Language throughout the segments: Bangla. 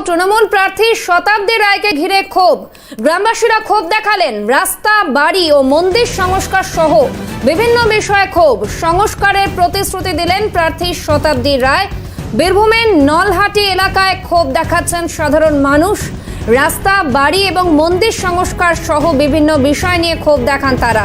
তৃণমূল প্রার্থী শতাব্দী রায়কে ঘিরে ক্ষোভ। গ্রামবাসীরা ক্ষোভ দেখালেন। রাস্তা, বাড়ি ও মন্দির সংস্কার সহ বিভিন্ন বিষয়ে ক্ষোভ। সংস্কারের প্রতিশ্রুতি দিলেন প্রার্থী শতাব্দী রায়। বীরভূমের নলহাটি এলাকায় ক্ষোভ দেখাচ্ছেন সাধারণ মানুষ। রাস্তা, বাড়ি এবং মন্দির সংস্কার সহ বিভিন্ন বিষয় নিয়ে ক্ষোভ দেখান তারা।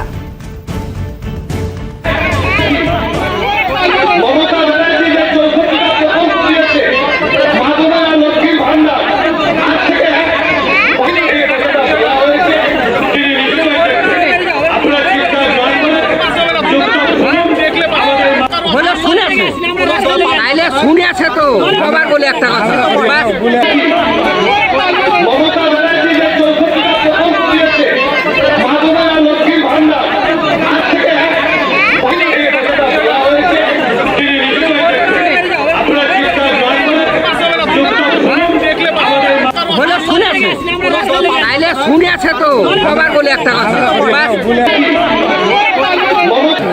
বলে শুনেছে তাইলে শুনেছে তো আবার বলে একটা কথা। বাস মমতা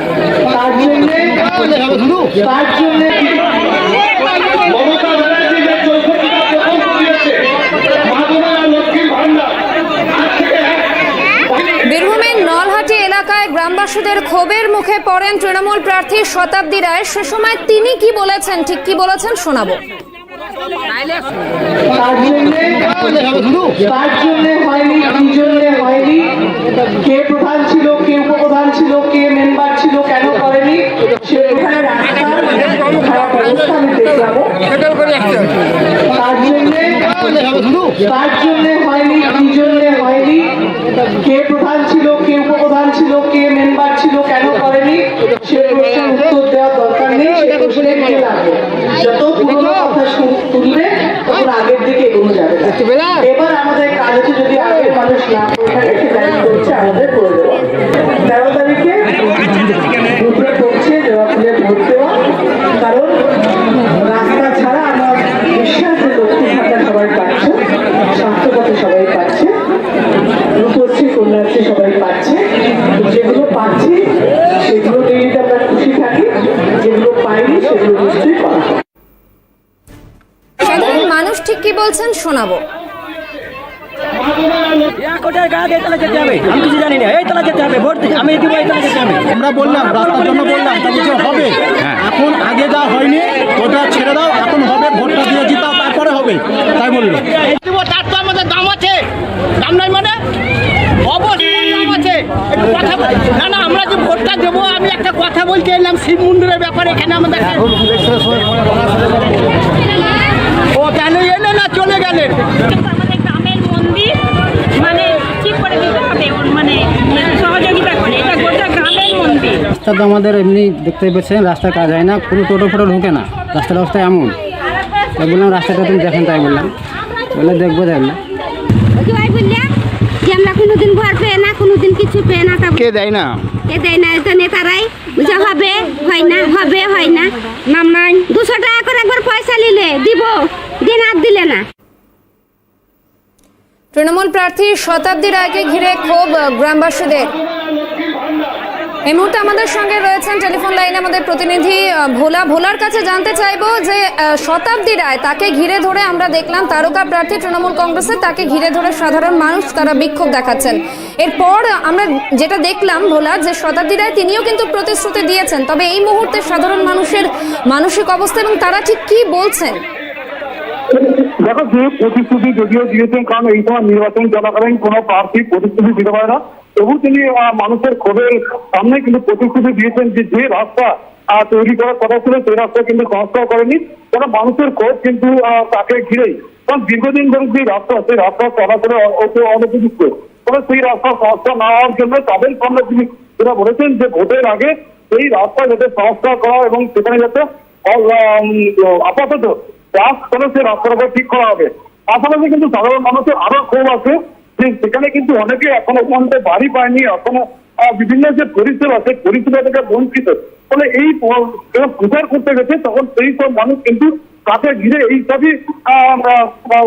এলাকায় গ্রামবাসীদের ক্ষোভের মুখে পড়েন তৃণমূল প্রার্থী শতাব্দী রায়। সে সময় তিনি কি বলেছেন, ঠিক কি বলেছেন শোনাবো। তার জন্যে হয়নি কি জন্যে হয়নি? কে প্রধান ছিল কে উপপ্রধান ছিল কে মেম্বার ছিল কেন করেনি? সে প্রশ্নের উত্তর দেওয়ার দরকার নেই সে প্রশ্নে কে লাগবে? যত পুরোনো কথা তুলবে তখন আগের দিকে এগোনো যাবে। এবার আমাদের কাজ হচ্ছে যদি আগের মানুষ না করে থাকে সেটা করছে আমাদের করে দেওয়া তেরো তারিখে বুথে পড়ছে জবা ফুলে ভোট দেওয়া কারণ রাস্তা ছাড়া আমার বিশ্বাস যে লক্ষ্মী ভাতা সবাই পাচ্ছে স্বাস্থ্যপথে সবাই পাচ্ছে রূপশ্রী কন্যাশ্রী সবাই পাচ্ছে যেগুলো পাচ্ছি সেগুলো নিয়ে যদি আমরা খুশি থাকি যেগুলো পাইনি সেগুলো নিশ্চয়ই করা হবে সাধারণ মানুষ ঠিক কি বলছেন শোনাবো কোটায় গা দিয়ে তলা যেতে হবে আমি কিছু জানি না এই তলা যেতে হবে ভোট দিতে- আমি দিব এই তলা যেতে হবে। আমরা বললাম রাস্তার জন্য বললাম হবে? এখন আগে যা হয়নি ওটা ছেড়ে দাও এখন হবে ভোটটা দিয়ে জিতাও তারপরে হবে। তাই বলল। তার তো আমাদের দাম আছে। দাম নাই মানে? অবশ্যই দাম আছে। কথা না না আমরা যে ভোটটা দেবো আমি একটা কথা বলতে এলাম শিব মন্দিরের ব্যাপারে এখানে আমাদের ও কেন চলে গেলেন। আমাদের গ্রামের মন্দির মানে ঠিক করে দিতে হবে মানে সহযোগিতা করে এটা গোটা গ্রামের মন্দির। রাস্তা তো আমাদের এমনি দেখতে পেয়েছেন রাস্তার কাজ হয় না কোনো টোটো ফোটো ঢুকে না রাস্তার অবস্থা এমন। তাই বললাম রাস্তাটা তুমি দেখেন তাই বললাম। বলে দেখব দেখলাম আমরা কোনোদিন ঘর পেয়ে না কোনোদিন কিছু পেয়ে না তা কে দেয় না? কে দেয় না? তো নেতারাই যে হবে হয় না হবে হয় না। নাম নাই। দুশো টাকা দিব। দিন আর দিলে না। তৃণমূল প্রার্থী শতাব্দী রায়কে ঘিরে ক্ষোভ গ্রামবাসীদের। এই মুহূর্তে আমাদের সঙ্গে রয়েছেন টেলিফোন লাইনে আমাদের প্রতিনিধি ভোলা। ভোলার কাছে জানতে চাইব যে শতাব্দী রায় তাকে ঘিরে ধরে আমরা দেখলাম, তারকা প্রার্থী তৃণমূল কংগ্রেসের তাকে ঘিরে ধরে সাধারণ মানুষ তারা বিক্ষোভ দেখাচ্ছেন। এরপর আমরা যেটা দেখলাম ভোলা, যে শতাব্দী রায় তিনিও কিন্তু প্রতিশ্রুতি দিয়েছেন। তবে এই মুহূর্তে সাধারণ মানুষের মানসিক অবস্থা এবং তারা ঠিক কি বলছেন? দেখো, যে প্রতিশ্রুতি যদিও দিয়েছেন, কারণ এই সময় নির্বাচন চলাকালীন কোনো প্রার্থী প্রতিশ্রুতি দিতে পারে না। তবু তিনি মানুষের ক্ষোভের সামনে কিন্তু প্রতিশ্রুতি দিয়েছেন যে যে রাস্তা তৈরি করার কথা ছিল, সেই রাস্তা কিন্তু সংস্কার করেনি। কারণ মানুষের ক্ষোভ কিন্তু তাকে ঘিরেই। কারণ দীর্ঘদিন ধরে যে রাস্তা, সেই রাস্তা চলাচলে অনুপযুক্ত। তবে সেই রাস্তা সংস্কার না হওয়ার জন্য তাদের সামনে তিনি যেটা বলেছেন যে ভোটের আগে সেই রাস্তা যাতে সংস্কার করা এবং সেখানে যাতে আপাতত চাষ করে ঠিক করা হবে। পাশাপাশি কিন্তু সাধারণ মানুষের আরও ক্ষোভ আছে যে সেখানে কিন্তু অনেকে এখনও পর্যন্ত বাড়ি পায়নি, এখনও বিভিন্ন যে পরিষেবা, সেই পরিষেবা থেকে বঞ্চিত। ফলে এই প্রচার করতে গেছে, তখন সেই সব মানুষ কিন্তু তাকে ঘিরে এই সবই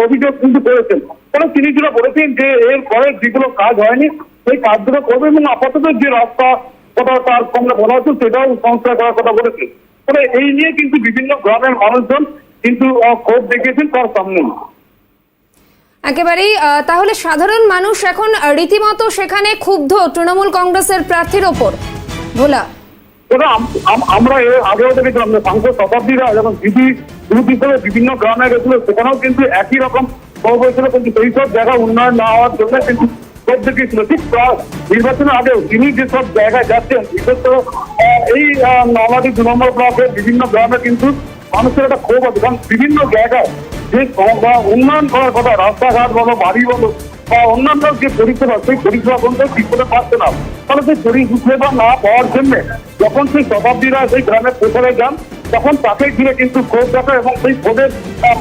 অভিযোগ কিন্তু করেছেন। ফলে তিনি যেটা বলেছেন যে এর পরে যেগুলো কাজ হয়নি, সেই কাজগুলো করবে এবং আপাতত যে রাস্তা কথা তার সঙ্গে বলা হচ্ছে, সেটাও সংস্কার করার কথা বলেছেন ফলে এই নিয়ে কিন্তু বিভিন্ন গ্রামের মানুষজন কিন্তু ক্ষোভ দেখিয়েছেন তার সামনে একেবারেই তাহলে সাধারণ মানুষ এখন রীতিমতো সেখানে ক্ষুব্ধ তৃণমূল কংগ্রেসের প্রার্থীর ওপর। ভোলা। আমরা আগেও দেখেছিলাম যে সাংসদ শতাব্দীরা যখন দিদি দুটি করে বিভিন্ন গ্রামে গেছিল সেখানেও কিন্তু একই রকম খবর হয়েছিল কিন্তু সেই সব জায়গা উন্নয়ন না হওয়ার জন্য কিন্তু ক্ষোভ দেখিয়েছিল। ঠিক নির্বাচনের আগেও তিনি যেসব জায়গায় যাচ্ছেন বিশেষ করে এই নলাদি দু নম্বর ব্লকের বিভিন্ন গ্রামে কিন্তু মানুষের একটা ক্ষোভ আছে, কারণ বিভিন্ন জায়গায় যে উন্নয়ন করার কথা, রাস্তাঘাট বলো, বাড়ি বলো, বা অন্যান্য যে পরিষেবা, সেই পরিষেবা পর্যন্ত ঠিক করে পাচ্ছে না। তাহলে সেই পরিষেবা না পাওয়ার জন্য যখন সেই শতাব্দীরা সেই গ্রামে পৌঁছাতে যান, তখন তাকে ঘিরে কিন্তু ক্ষোভ দেখা এবং সেই ক্ষোভের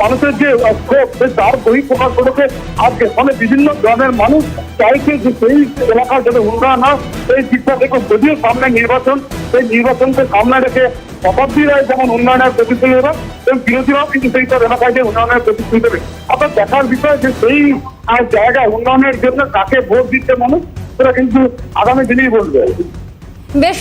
মানুষের যে ক্ষোভ, সেই তার বহি প্রকাশ করেছে আজকে ফলে বিভিন্ন গ্রামের মানুষ চাইছে যে সেই এলাকার যাতে উন্নয়ন হয়, সেই দিকটা থেকে যদিও সামনে নির্বাচন, সেই নির্বাচনকে সামনে রেখে শতাব্দীরাই যেমন উন্নয়নের প্রতিশ্রুতি দেবে এবং বিরোধীরাও কিন্তু সেই সব এলাকায় যে উন্নয়নের প্রতিশ্রুতি দেবে। অর্থাৎ দেখার বিষয় যে সেই জায়গায় উন্নয়নের জন্য কাকে ভোট দিচ্ছে মানুষ, সেটা কিন্তু আগামী দিনেই বলবে। বেশ